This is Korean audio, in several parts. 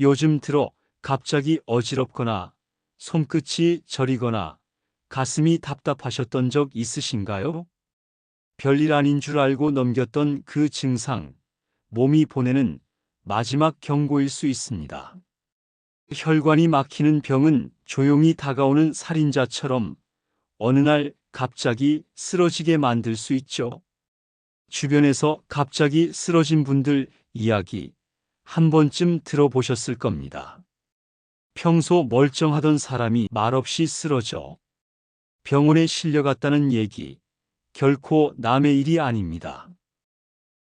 요즘 들어 갑자기 어지럽거나 손끝이 저리거나 가슴이 답답하셨던 적 있으신가요? 별일 아닌 줄 알고 넘겼던 그 증상, 몸이 보내는 마지막 경고일 수 있습니다. 혈관이 막히는 병은 조용히 다가오는 살인자처럼 어느 날 갑자기 쓰러지게 만들 수 있죠. 주변에서 갑자기 쓰러진 분들 이야기 한 번쯤 들어보셨을 겁니다. 평소 멀쩡하던 사람이 말없이 쓰러져 병원에 실려갔다는 얘기 결코 남의 일이 아닙니다.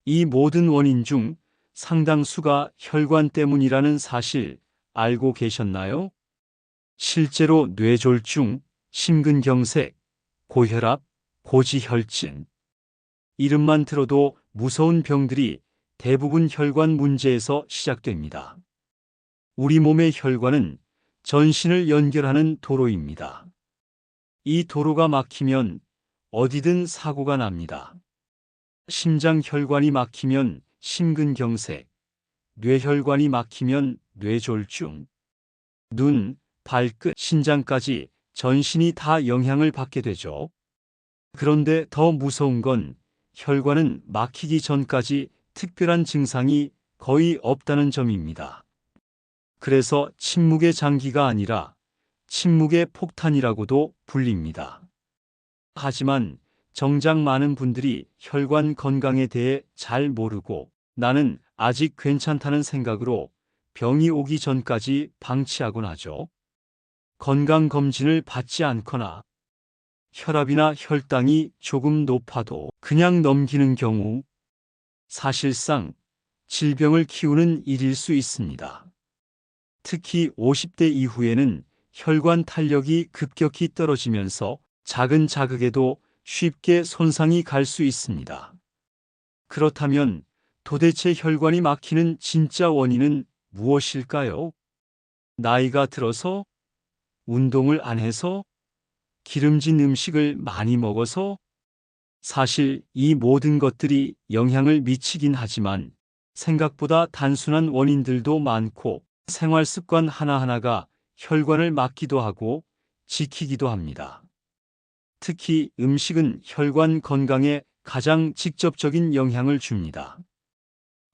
이 모든 원인 중 상당수가 혈관 때문이라는 사실 알고 계셨나요? 실제로 뇌졸중, 심근경색, 고혈압, 고지혈증. 이름만 들어도 무서운 병들이 대부분 혈관 문제에서 시작됩니다. 우리 몸의 혈관은 전신을 연결하는 도로입니다. 이 도로가 막히면 어디든 사고가 납니다. 심장 혈관이 막히면 심근경색, 뇌혈관이 막히면 뇌졸중, 눈, 발끝, 신장까지 전신이 다 영향을 받게 되죠. 그런데 더 무서운 건 혈관은 막히기 전까지 특별한 증상이 거의 없다는 점입니다. 그래서 침묵의 장기가 아니라 침묵의 폭탄이라고도 불립니다. 하지만 정작 많은 분들이 혈관 건강에 대해 잘 모르고 나는 아직 괜찮다는 생각으로 병이 오기 전까지 방치하곤 하죠. 건강검진을 받지 않거나 혈압이나 혈당이 조금 높아도 그냥 넘기는 경우 사실상 질병을 키우는 일일 수 있습니다. 특히 50대 이후에는 혈관 탄력이 급격히 떨어지면서 작은 자극에도 쉽게 손상이 갈 수 있습니다. 그렇다면 도대체 혈관이 막히는 진짜 원인은 무엇일까요? 나이가 들어서? 운동을 안 해서? 기름진 음식을 많이 먹어서? 사실 이 모든 것들이 영향을 미치긴 하지만 생각보다 단순한 원인들도 많고 생활 습관 하나하나가 혈관을 막기도 하고 지키기도 합니다. 특히 음식은 혈관 건강에 가장 직접적인 영향을 줍니다.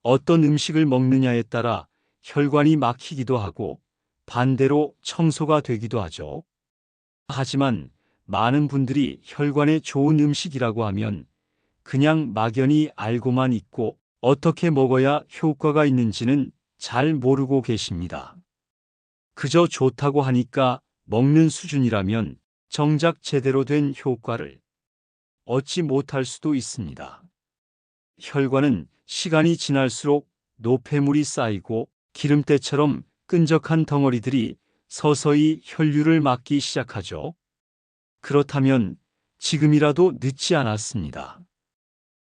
어떤 음식을 먹느냐에 따라 혈관이 막히기도 하고 반대로 청소가 되기도 하죠. 하지만 많은 분들이 혈관에 좋은 음식이라고 하면 그냥 막연히 알고만 있고 어떻게 먹어야 효과가 있는지는 잘 모르고 계십니다. 그저 좋다고 하니까 먹는 수준이라면 정작 제대로 된 효과를 얻지 못할 수도 있습니다. 혈관은 시간이 지날수록 노폐물이 쌓이고 기름때처럼 끈적한 덩어리들이 서서히 혈류를 막기 시작하죠. 그렇다면 지금이라도 늦지 않았습니다.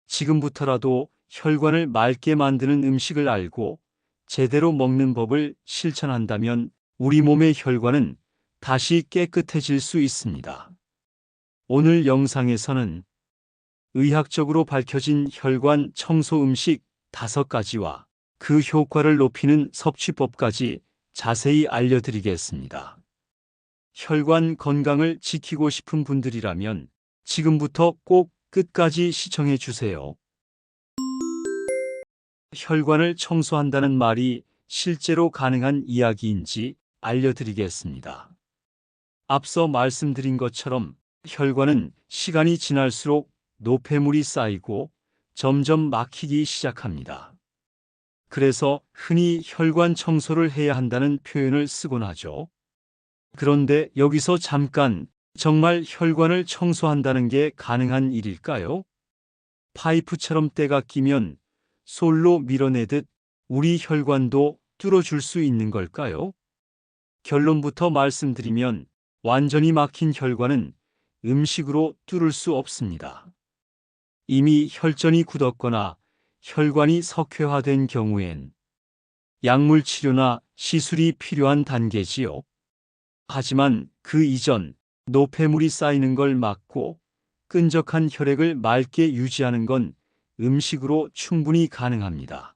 지금부터라도 혈관을 맑게 만드는 음식을 알고 제대로 먹는 법을 실천한다면 우리 몸의 혈관은 다시 깨끗해질 수 있습니다. 오늘 영상에서는 의학적으로 밝혀진 혈관 청소 음식 다섯 가지와 그 효과를 높이는 섭취법까지 자세히 알려드리겠습니다. 혈관 건강을 지키고 싶은 분들이라면 지금부터 꼭 끝까지 시청해 주세요. 혈관을 청소한다는 말이 실제로 가능한 이야기인지 알려드리겠습니다. 앞서 말씀드린 것처럼 혈관은 시간이 지날수록 노폐물이 쌓이고 점점 막히기 시작합니다. 그래서 흔히 혈관 청소를 해야 한다는 표현을 쓰곤 하죠. 그런데 여기서 잠깐 정말 혈관을 청소한다는 게 가능한 일일까요? 파이프처럼 때가 끼면 솔로 밀어내듯 우리 혈관도 뚫어줄 수 있는 걸까요? 결론부터 말씀드리면 완전히 막힌 혈관은 음식으로 뚫을 수 없습니다. 이미 혈전이 굳었거나 혈관이 석회화된 경우엔 약물 치료나 시술이 필요한 단계지요. 하지만 그 이전 노폐물이 쌓이는 걸 막고 끈적한 혈액을 맑게 유지하는 건 음식으로 충분히 가능합니다.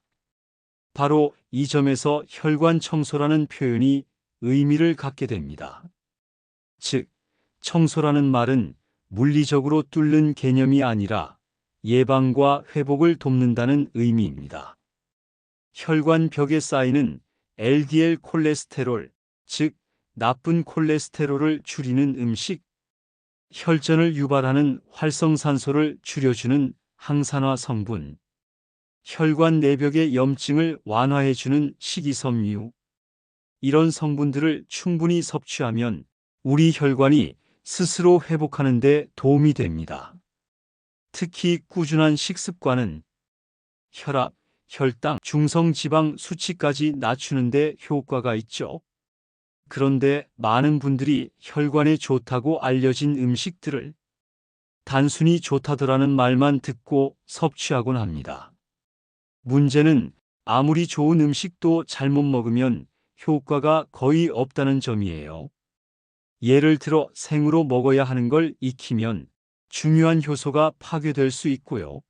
바로 이 점에서 혈관 청소라는 표현이 의미를 갖게 됩니다. 즉, 청소라는 말은 물리적으로 뚫는 개념이 아니라 예방과 회복을 돕는다는 의미입니다. 혈관 벽에 쌓이는 LDL 콜레스테롤, 즉 나쁜 콜레스테롤을 줄이는 음식, 혈전을 유발하는 활성산소를 줄여주는 항산화 성분, 혈관 내벽의 염증을 완화해주는 식이섬유, 이런 성분들을 충분히 섭취하면 우리 혈관이 스스로 회복하는 데 도움이 됩니다. 특히 꾸준한 식습관은 혈압, 혈당, 중성지방 수치까지 낮추는 데 효과가 있죠. 그런데 많은 분들이 혈관에 좋다고 알려진 음식들을 단순히 좋다더라는 말만 듣고 섭취하곤 합니다. 문제는 아무리 좋은 음식도 잘못 먹으면 효과가 거의 없다는 점이에요. 예를 들어 생으로 먹어야 하는 걸 익히면 중요한 효소가 파괴될 수 있고요.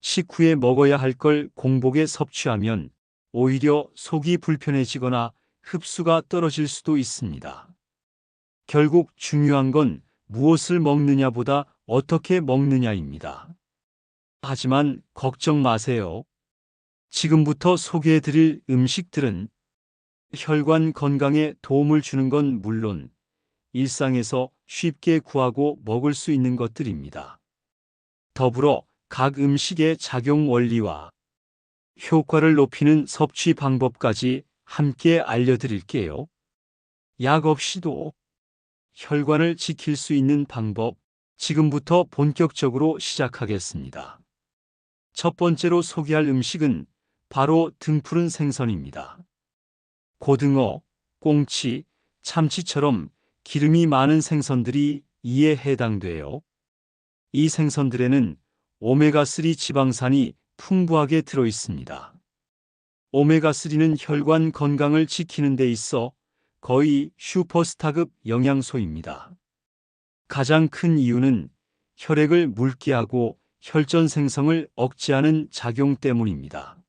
식후에 먹어야 할 걸 공복에 섭취하면 오히려 속이 불편해지거나 흡수가 떨어질 수도 있습니다. 결국 중요한 건 무엇을 먹느냐보다 어떻게 먹느냐입니다. 하지만 걱정 마세요. 지금부터 소개해 드릴 음식들은 혈관 건강에 도움을 주는 건 물론 일상에서 쉽게 구하고 먹을 수 있는 것들입니다. 더불어 각 음식의 작용 원리와 효과를 높이는 섭취 방법까지 함께 알려드릴게요. 약 없이도 혈관을 지킬 수 있는 방법, 지금부터 본격적으로 시작하겠습니다. 첫 번째로 소개할 음식은 바로 등푸른 생선입니다. 고등어, 꽁치, 참치처럼 기름이 많은 생선들이 이에 해당돼요. 이 생선들에는 오메가3 지방산이 풍부하게 들어 있습니다. 오메가3는 혈관 건강을 지키는 데 있어 거의 슈퍼스타급 영양소입니다. 가장 큰 이유는 혈액을 묽게 하고 혈전 생성을 억제하는 작용 때문입니다.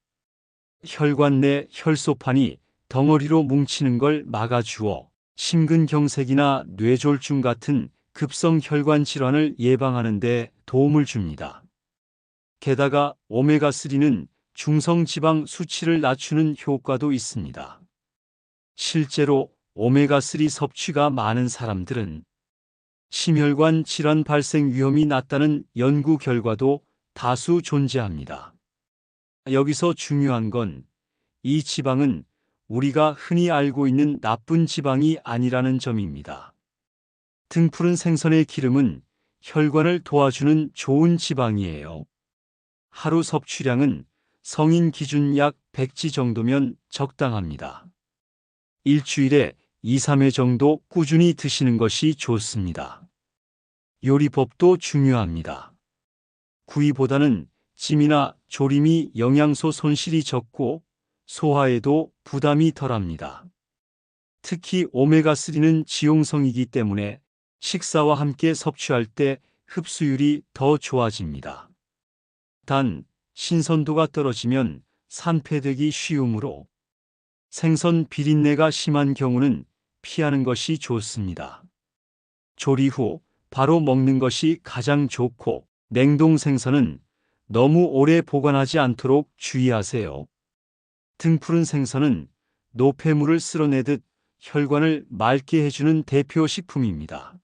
혈관 내 혈소판이 덩어리로 뭉치는 걸 막아주어 심근경색이나 뇌졸중 같은 급성 혈관 질환을 예방하는 데 도움을 줍니다. 게다가 오메가3는 중성지방 수치를 낮추는 효과도 있습니다. 실제로 오메가3 섭취가 많은 사람들은 심혈관 질환 발생 위험이 낮다는 연구 결과도 다수 존재합니다. 여기서 중요한 건 이 지방은 우리가 흔히 알고 있는 나쁜 지방이 아니라는 점입니다. 등푸른 생선의 기름은 혈관을 도와주는 좋은 지방이에요. 하루 섭취량은 성인 기준 약 100지 정도면 적당합니다. 일주일에 2, 3회 정도 꾸준히 드시는 것이 좋습니다. 요리법도 중요합니다. 구이보다는 찜이나 조림이 영양소 손실이 적고 소화에도 부담이 덜합니다. 특히 오메가3는 지용성이기 때문에 식사와 함께 섭취할 때 흡수율이 더 좋아집니다. 단, 신선도가 떨어지면 산패되기 쉬우므로 생선 비린내가 심한 경우는 피하는 것이 좋습니다. 조리 후 바로 먹는 것이 가장 좋고 냉동 생선은 너무 오래 보관하지 않도록 주의하세요. 등푸른 생선은 노폐물을 쓸어내듯 혈관을 맑게 해주는 대표 식품입니다.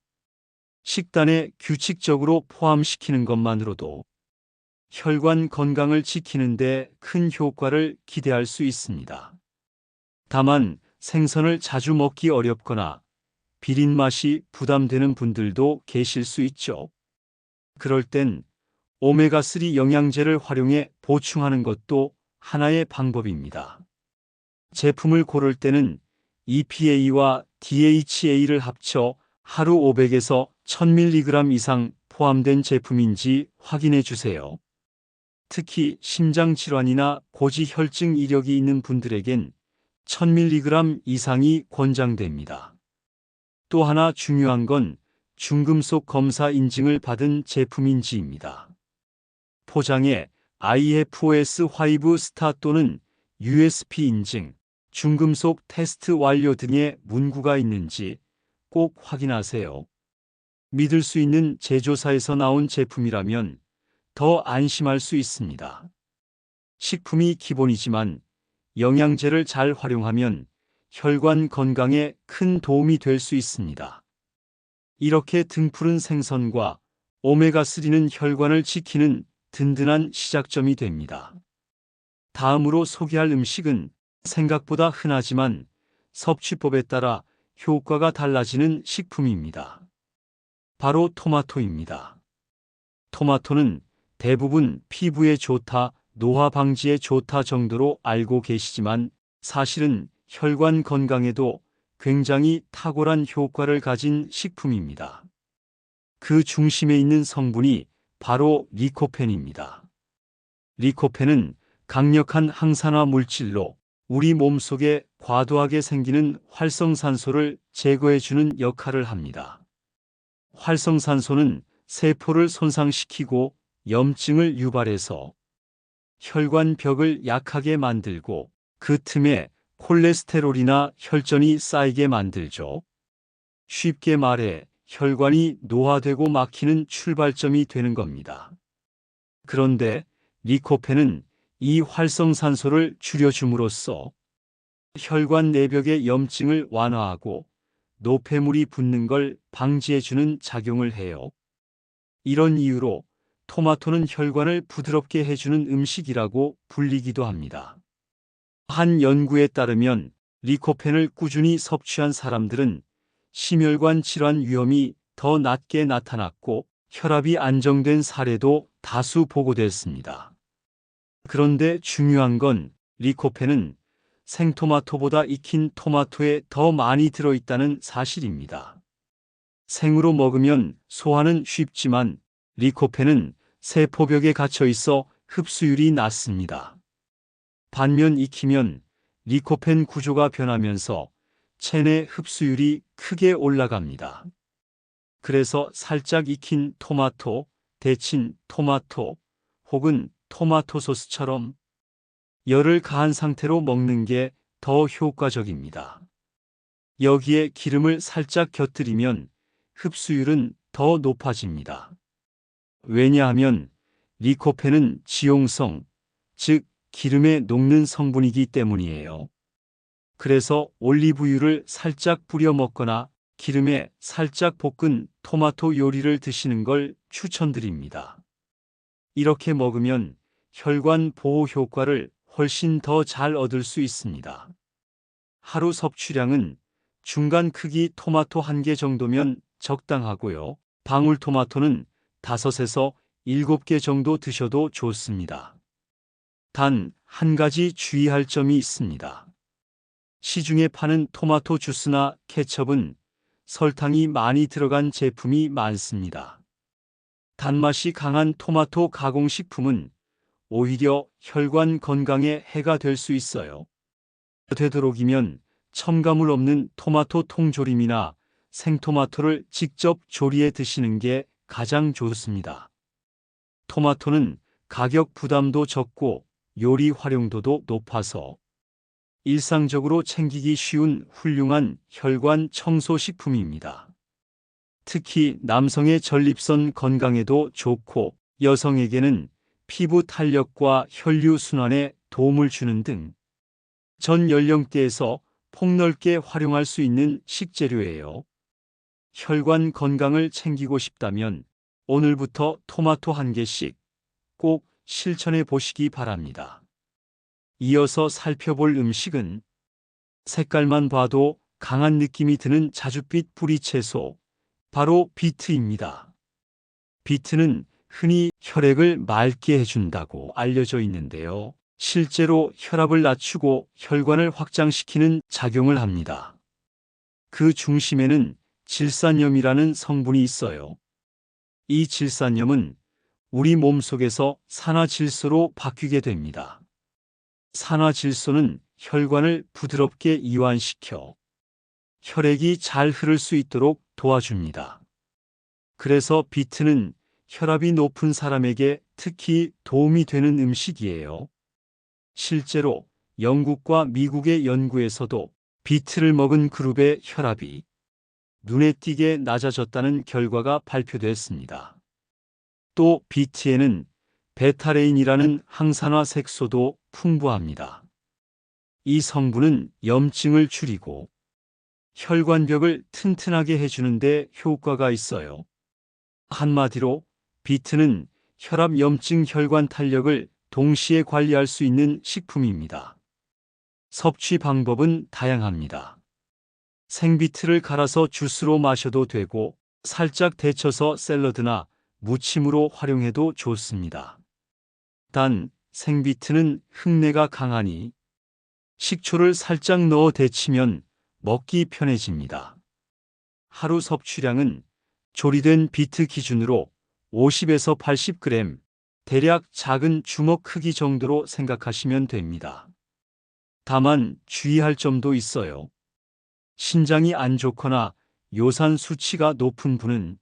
식단에 규칙적으로 포함시키는 것만으로도 혈관 건강을 지키는데 큰 효과를 기대할 수 있습니다. 다만 생선을 자주 먹기 어렵거나 비린 맛이 부담되는 분들도 계실 수 있죠. 그럴 땐 오메가3 영양제를 활용해 보충하는 것도 하나의 방법입니다. 제품을 고를 때는 EPA와 DHA를 합쳐 하루 500에서 1000mg 이상 포함된 제품인지 확인해 주세요. 특히 심장 질환이나 고지혈증 이력이 있는 분들에겐 1000mg 이상이 권장됩니다. 또 하나 중요한 건 중금속 검사 인증을 받은 제품인지입니다. 포장에 IFOS 화이브 스타 또는 USP 인증, 중금속 테스트 완료 등의 문구가 있는지 꼭 확인하세요. 믿을 수 있는 제조사에서 나온 제품이라면 더 안심할 수 있습니다. 식품이 기본이지만 영양제를 잘 활용하면 혈관 건강에 큰 도움이 될 수 있습니다. 이렇게 등푸른 생선과 오메가3는 혈관을 지키는 든든한 시작점이 됩니다. 다음으로 소개할 음식은 생각보다 흔하지만 섭취법에 따라 효과가 달라지는 식품입니다. 바로 토마토입니다. 토마토는 대부분 피부에 좋다, 노화 방지에 좋다 정도로 알고 계시지만 사실은 혈관 건강에도 굉장히 탁월한 효과를 가진 식품입니다. 그 중심에 있는 성분이 바로 리코펜입니다. 리코펜은 강력한 항산화 물질로 우리 몸 속에 과도하게 생기는 활성산소를 제거해주는 역할을 합니다. 활성산소는 세포를 손상시키고 염증을 유발해서 혈관 벽을 약하게 만들고 그 틈에 콜레스테롤이나 혈전이 쌓이게 만들죠. 쉽게 말해 혈관이 노화되고 막히는 출발점이 되는 겁니다. 그런데 리코펜은 이 활성산소를 줄여줌으로써 혈관 내벽의 염증을 완화하고 노폐물이 붙는 걸 방지해주는 작용을 해요. 이런 이유로 토마토는 혈관을 부드럽게 해주는 음식이라고 불리기도 합니다. 한 연구에 따르면 리코펜을 꾸준히 섭취한 사람들은 심혈관 질환 위험이 더 낮게 나타났고 혈압이 안정된 사례도 다수 보고됐습니다. 그런데 중요한 건 리코펜은 생토마토보다 익힌 토마토에 더 많이 들어있다는 사실입니다. 생으로 먹으면 소화는 쉽지만 리코펜은 세포벽에 갇혀 있어 흡수율이 낮습니다. 반면 익히면 리코펜 구조가 변하면서 체내 흡수율이 크게 올라갑니다. 그래서 살짝 익힌 토마토, 데친 토마토 혹은 토마토 소스처럼 열을 가한 상태로 먹는 게 더 효과적입니다. 여기에 기름을 살짝 곁들이면 흡수율은 더 높아집니다. 왜냐하면 리코펜은 지용성, 즉 기름에 녹는 성분이기 때문이에요. 그래서 올리브유를 살짝 뿌려 먹거나 기름에 살짝 볶은 토마토 요리를 드시는 걸 추천드립니다. 이렇게 먹으면 혈관 보호 효과를 훨씬 더 잘 얻을 수 있습니다. 하루 섭취량은 중간 크기 토마토 한 개 정도면 적당하고요. 방울토마토는 5에서 7개 정도 드셔도 좋습니다. 단 한 가지 주의할 점이 있습니다. 시중에 파는 토마토 주스나 케첩은 설탕이 많이 들어간 제품이 많습니다. 단맛이 강한 토마토 가공식품은 오히려 혈관 건강에 해가 될 수 있어요. 되도록이면 첨가물 없는 토마토 통조림이나 생토마토를 직접 조리해 드시는 게 가장 좋습니다. 토마토는 가격 부담도 적고 요리 활용도도 높아서 일상적으로 챙기기 쉬운 훌륭한 혈관 청소 식품입니다. 특히 남성의 전립선 건강에도 좋고 여성에게는 피부 탄력과 혈류 순환에 도움을 주는 등 전 연령대에서 폭넓게 활용할 수 있는 식재료예요. 혈관 건강을 챙기고 싶다면 오늘부터 토마토 한 개씩 꼭 실천해 보시기 바랍니다. 이어서 살펴볼 음식은 색깔만 봐도 강한 느낌이 드는 자줏빛 뿌리 채소, 바로 비트입니다. 비트는 흔히 혈액을 맑게 해준다고 알려져 있는데요. 실제로 혈압을 낮추고 혈관을 확장시키는 작용을 합니다. 그 중심에는 질산염이라는 성분이 있어요. 이 질산염은 우리 몸 속에서 산화질소로 바뀌게 됩니다. 산화질소는 혈관을 부드럽게 이완시켜 혈액이 잘 흐를 수 있도록 도와줍니다. 그래서 비트는 혈압이 높은 사람에게 특히 도움이 되는 음식이에요. 실제로 영국과 미국의 연구에서도 비트를 먹은 그룹의 혈압이 눈에 띄게 낮아졌다는 결과가 발표됐습니다. 또 비트에는 베타레인이라는 항산화 색소도 풍부합니다. 이 성분은 염증을 줄이고 혈관벽을 튼튼하게 해주는데 효과가 있어요. 한마디로 비트는 혈압 염증 혈관 탄력을 동시에 관리할 수 있는 식품입니다. 섭취 방법은 다양합니다. 생비트를 갈아서 주스로 마셔도 되고 살짝 데쳐서 샐러드나 무침으로 활용해도 좋습니다. 단 생비트는 흙내가 강하니 식초를 살짝 넣어 데치면 먹기 편해집니다. 하루 섭취량은 조리된 비트 기준으로 50에서 80g, 대략 작은 주먹 크기 정도로 생각하시면 됩니다. 다만 주의할 점도 있어요. 신장이 안 좋거나 요산 수치가 높은 분은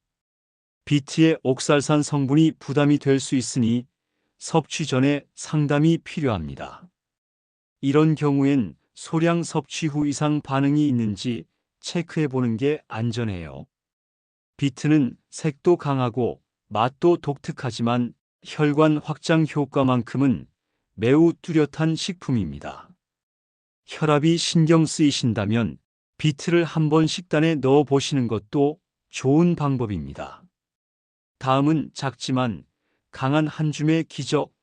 비트의 옥살산 성분이 부담이 될 수 있으니 섭취 전에 상담이 필요합니다. 이런 경우엔 소량 섭취 후 이상 반응이 있는지 체크해 보는 게 안전해요. 비트는 색도 강하고 맛도 독특하지만 혈관 확장 효과만큼은 매우 뚜렷한 식품입니다. 혈압이 신경 쓰이신다면 비트를 한번 식단에 넣어 보시는 것도 좋은 방법입니다. 다음은 작지만 강한 한 줌의 기적,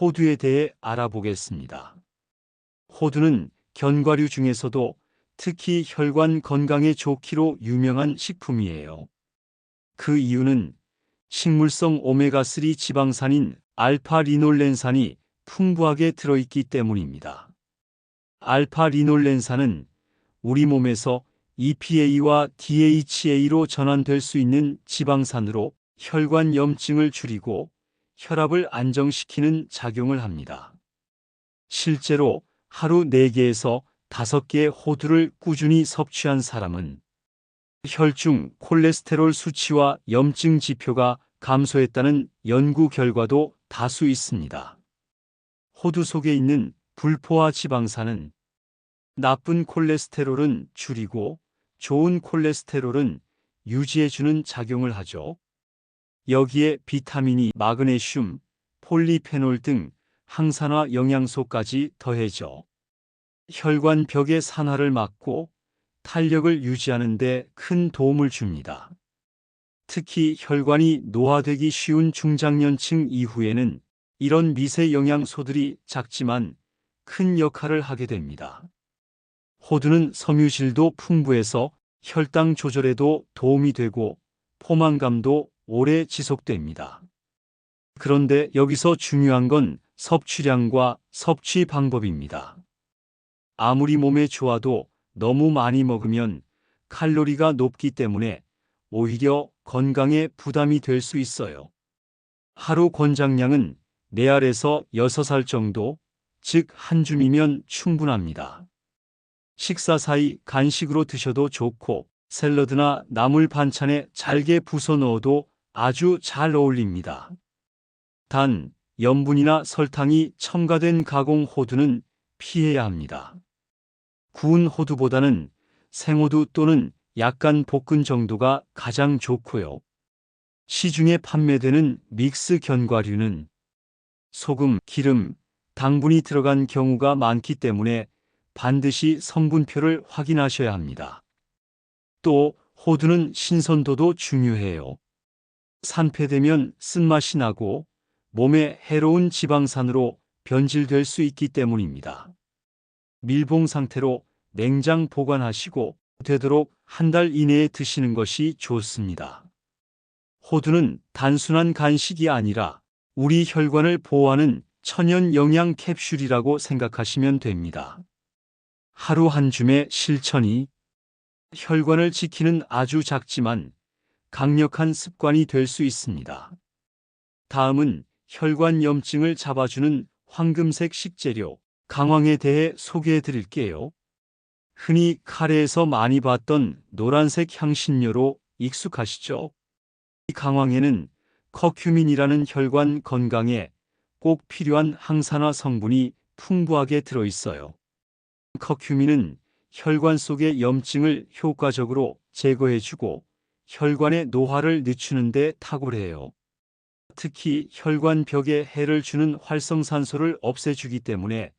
호두에 대해 알아보겠습니다. 호두는 견과류 중에서도 특히 혈관 건강에 좋기로 유명한 식품이에요. 그 이유는 식물성 오메가3 지방산인 알파-리놀렌산이 풍부하게 들어있기 때문입니다. 알파-리놀렌산은 우리 몸에서 EPA와 DHA로 전환될 수 있는 지방산으로 혈관 염증을 줄이고 혈압을 안정시키는 작용을 합니다. 실제로 하루 4개에서 5개의 호두를 꾸준히 섭취한 사람은 혈중 콜레스테롤 수치와 염증 지표가 감소했다는 연구 결과도 다수 있습니다. 호두 속에 있는 불포화 지방산은 나쁜 콜레스테롤은 줄이고 좋은 콜레스테롤은 유지해주는 작용을 하죠. 여기에 비타민이 마그네슘, 폴리페놀 등 항산화 영양소까지 더해져 혈관 벽의 산화를 막고 탄력을 유지하는 데 큰 도움을 줍니다. 특히 혈관이 노화되기 쉬운 중장년층 이후에는 이런 미세 영양소들이 작지만 큰 역할을 하게 됩니다. 호두는 섬유질도 풍부해서 혈당 조절에도 도움이 되고 포만감도 오래 지속됩니다. 그런데 여기서 중요한 건 섭취량과 섭취 방법입니다. 아무리 몸에 좋아도 너무 많이 먹으면 칼로리가 높기 때문에 오히려 건강에 부담이 될 수 있어요. 하루 권장량은 4알에서 6알 정도, 즉 한 줌이면 충분합니다. 식사 사이 간식으로 드셔도 좋고 샐러드나 나물 반찬에 잘게 부숴 넣어도 아주 잘 어울립니다. 단, 염분이나 설탕이 첨가된 가공 호두는 피해야 합니다. 구운 호두보다는 생호두 또는 약간 볶은 정도가 가장 좋고요. 시중에 판매되는 믹스 견과류는 소금, 기름, 당분이 들어간 경우가 많기 때문에 반드시 성분표를 확인하셔야 합니다. 또 호두는 신선도도 중요해요. 산패되면 쓴맛이 나고 몸에 해로운 지방산으로 변질될 수 있기 때문입니다. 밀봉 상태로 냉장 보관하시고 되도록 한 달 이내에 드시는 것이 좋습니다. 호두는 단순한 간식이 아니라 우리 혈관을 보호하는 천연 영양 캡슐이라고 생각하시면 됩니다. 하루 한 줌의 실천이 혈관을 지키는 아주 작지만 강력한 습관이 될 수 있습니다. 다음은 혈관 염증을 잡아주는 황금색 식재료, 강황에 대해 소개해 드릴게요. 흔히 카레에서 많이 봤던 노란색 향신료로 익숙하시죠? 이 강황에는 커큐민이라는 혈관 건강에 꼭 필요한 항산화 성분이 풍부하게 들어있어요. 커큐민은 혈관 속의 염증을 효과적으로 제거해주고 혈관의 노화를 늦추는 데 탁월해요. 특히 혈관 벽에 해를 주는 활성산소를 없애주기 때문에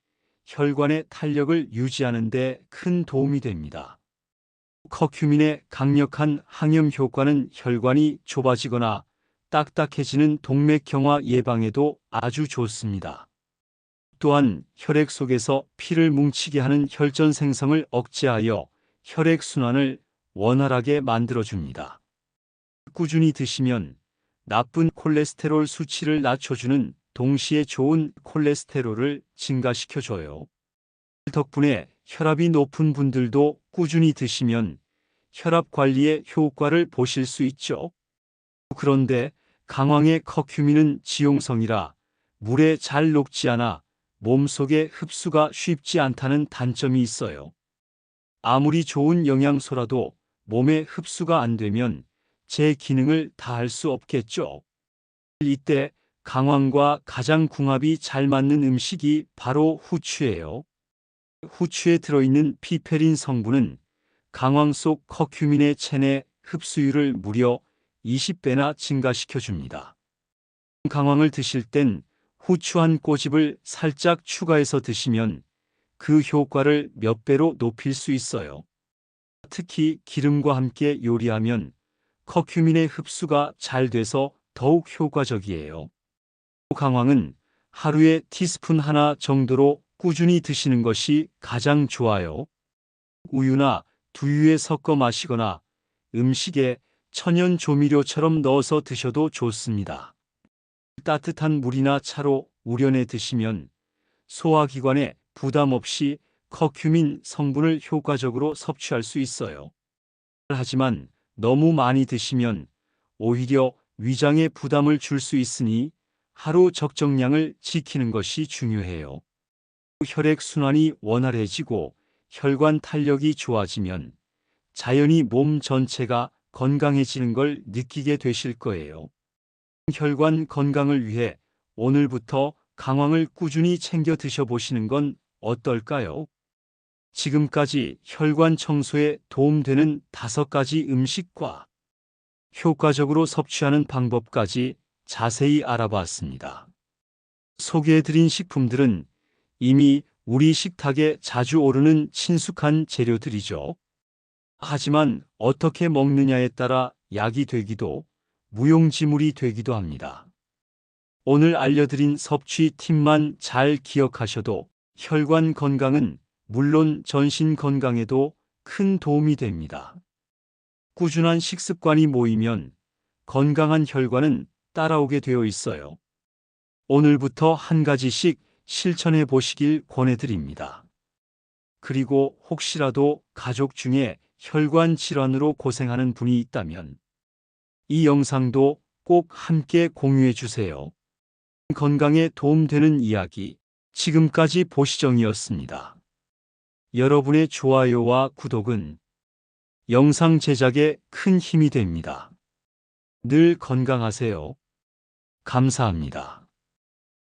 혈관의 탄력을 유지하는 데 큰 도움이 됩니다. 커큐민의 강력한 항염 효과는 혈관이 좁아지거나 딱딱해지는 동맥경화 예방에도 아주 좋습니다. 또한 혈액 속에서 피를 뭉치게 하는 혈전 생성을 억제하여 혈액 순환을 원활하게 만들어줍니다. 꾸준히 드시면 나쁜 콜레스테롤 수치를 낮춰주는 동시에 좋은 콜레스테롤을 증가시켜줘요. 덕분에 혈압이 높은 분들도 꾸준히 드시면 혈압 관리에 효과를 보실 수 있죠. 그런데 강황의 커큐민은 지용성이라 물에 잘 녹지 않아 몸속에 흡수가 쉽지 않다는 단점이 있어요. 아무리 좋은 영양소라도 몸에 흡수가 안 되면 제 기능을 다할 수 없겠죠. 이때 강황과 가장 궁합이 잘 맞는 음식이 바로 후추예요. 후추에 들어있는 피페린 성분은 강황 속 커큐민의 체내 흡수율을 무려 20배나 증가시켜 줍니다. 강황을 드실 땐 후추 한 꼬집을 살짝 추가해서 드시면 그 효과를 몇 배로 높일 수 있어요. 특히 기름과 함께 요리하면 커큐민의 흡수가 잘 돼서 더욱 효과적이에요. 강황은 하루에 티스푼 하나 정도로 꾸준히 드시는 것이 가장 좋아요. 우유나 두유에 섞어 마시거나 음식에 천연 조미료처럼 넣어서 드셔도 좋습니다. 따뜻한 물이나 차로 우려내 드시면 소화기관에 부담 없이 커큐민 성분을 효과적으로 섭취할 수 있어요. 하지만 너무 많이 드시면 오히려 위장에 부담을 줄 수 있으니 하루 적정량을 지키는 것이 중요해요. 혈액 순환이 원활해지고 혈관 탄력이 좋아지면 자연히 몸 전체가 건강해지는 걸 느끼게 되실 거예요. 혈관 건강을 위해 오늘부터 강황을 꾸준히 챙겨 드셔보시는 건 어떨까요? 지금까지 혈관 청소에 도움되는 다섯 가지 음식과 효과적으로 섭취하는 방법까지 자세히 알아봤습니다. 소개해드린 식품들은 이미 우리 식탁에 자주 오르는 친숙한 재료들이죠. 하지만 어떻게 먹느냐에 따라 약이 되기도 무용지물이 되기도 합니다. 오늘 알려드린 섭취 팁만 잘 기억하셔도 혈관 건강은 물론 전신 건강에도 큰 도움이 됩니다. 꾸준한 식습관이 모이면 건강한 혈관은 따라오게 되어 있어요. 오늘부터 한 가지씩 실천해 보시길 권해드립니다. 그리고 혹시라도 가족 중에 혈관 질환으로 고생하는 분이 있다면 이 영상도 꼭 함께 공유해 주세요. 건강에 도움되는 이야기 지금까지 보시정이었습니다. 여러분의 좋아요와 구독은 영상 제작에 큰 힘이 됩니다. 늘 건강하세요. 감사합니다.